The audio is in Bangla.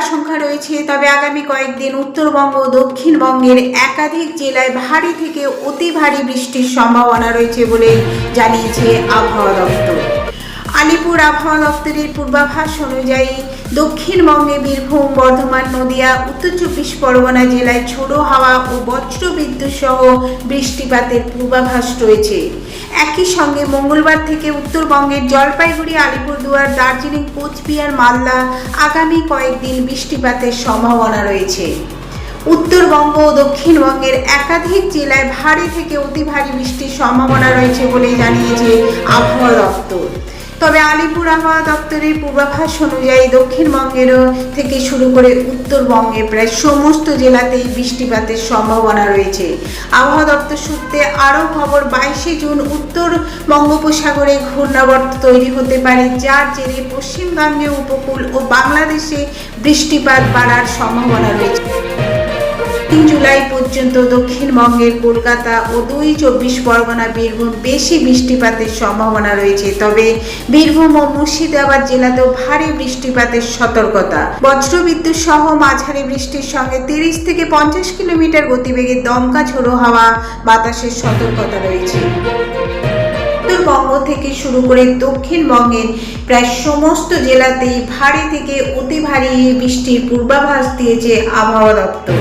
আশঙ্কা রয়েছে, তবে আগামী কয়েকদিন উত্তরবঙ্গ দক্ষিণবঙ্গের একাধিক জেলায় ভারী থেকে অতি ভারী বৃষ্টির সম্ভাবনা রয়েছে বলে জানিয়েছে আবহাওয়া দপ্তর। আলিপুর আবহাওয়া দপ্তরের পূর্বাভাস অনুযায়ী দক্ষিণবঙ্গে বীরভূম, বর্ধমান, নদিয়া, উত্তর চব্বিশ পরগনা জেলায় ঝোড়ো হাওয়া ও বজ্রবিদ্যুৎ সহ বৃষ্টিপাতের পূর্বাভাস রয়েছে। একই সঙ্গে মঙ্গলবার থেকে উত্তরবঙ্গের জলপাইগুড়ি, আলিপুরদুয়ার, দার্জিলিং, কোচবিহার, মালদা আগামী কয়েকদিন বৃষ্টিপাতের সম্ভাবনা রয়েছে। উত্তরবঙ্গ ও দক্ষিণবঙ্গের একাধিক জেলায় ভারী থেকে অতি ভারী বৃষ্টির সম্ভাবনা রয়েছে বলে জানিয়েছে আবহাওয়া দপ্তর। তবে আলিপুর আবহাওয়া দপ্তরের পূর্বাভাস অনুযায়ী দক্ষিণবঙ্গেরও থেকে শুরু করে উত্তরবঙ্গে প্রায় সমস্ত জেলাতেই বৃষ্টিপাতের সম্ভাবনা রয়েছে। আবহাওয়া দপ্তর সূত্রে আরও খবর, বাইশে জুন উত্তর বঙ্গোপসাগরে ঘূর্ণাবর্ত তৈরি হতে পারে, যার জেরে পশ্চিমবঙ্গে উপকূল ও বাংলাদেশে বৃষ্টিপাত বাড়ার সম্ভাবনা রয়েছে। তিন জুলাই পর্যন্ত দক্ষিণবঙ্গের কলকাতা ও দুই চব্বিশ পরগনা বীরভূম বেশি বৃষ্টিপাতের সম্ভাবনা রয়েছে। তবে বীরভূম ও মুর্শিদাবাদ জেলাতেও ভারী বৃষ্টিপাতের সতর্কতা। বজ্রবিদ্যুৎ সহ মাঝারি বৃষ্টির সঙ্গে তিরিশ থেকে পঞ্চাশ কিলোমিটার গতিবেগে দমকা ঝোড়ো হাওয়া বাতাসের সতর্কতা রয়েছে। উত্তরবঙ্গ থেকে শুরু করে দক্ষিণবঙ্গের প্রায় সমস্ত জেলাতেই ভারী থেকে অতি ভারী বৃষ্টির পূর্বাভাস দিয়েছে আবহাওয়া দপ্তর।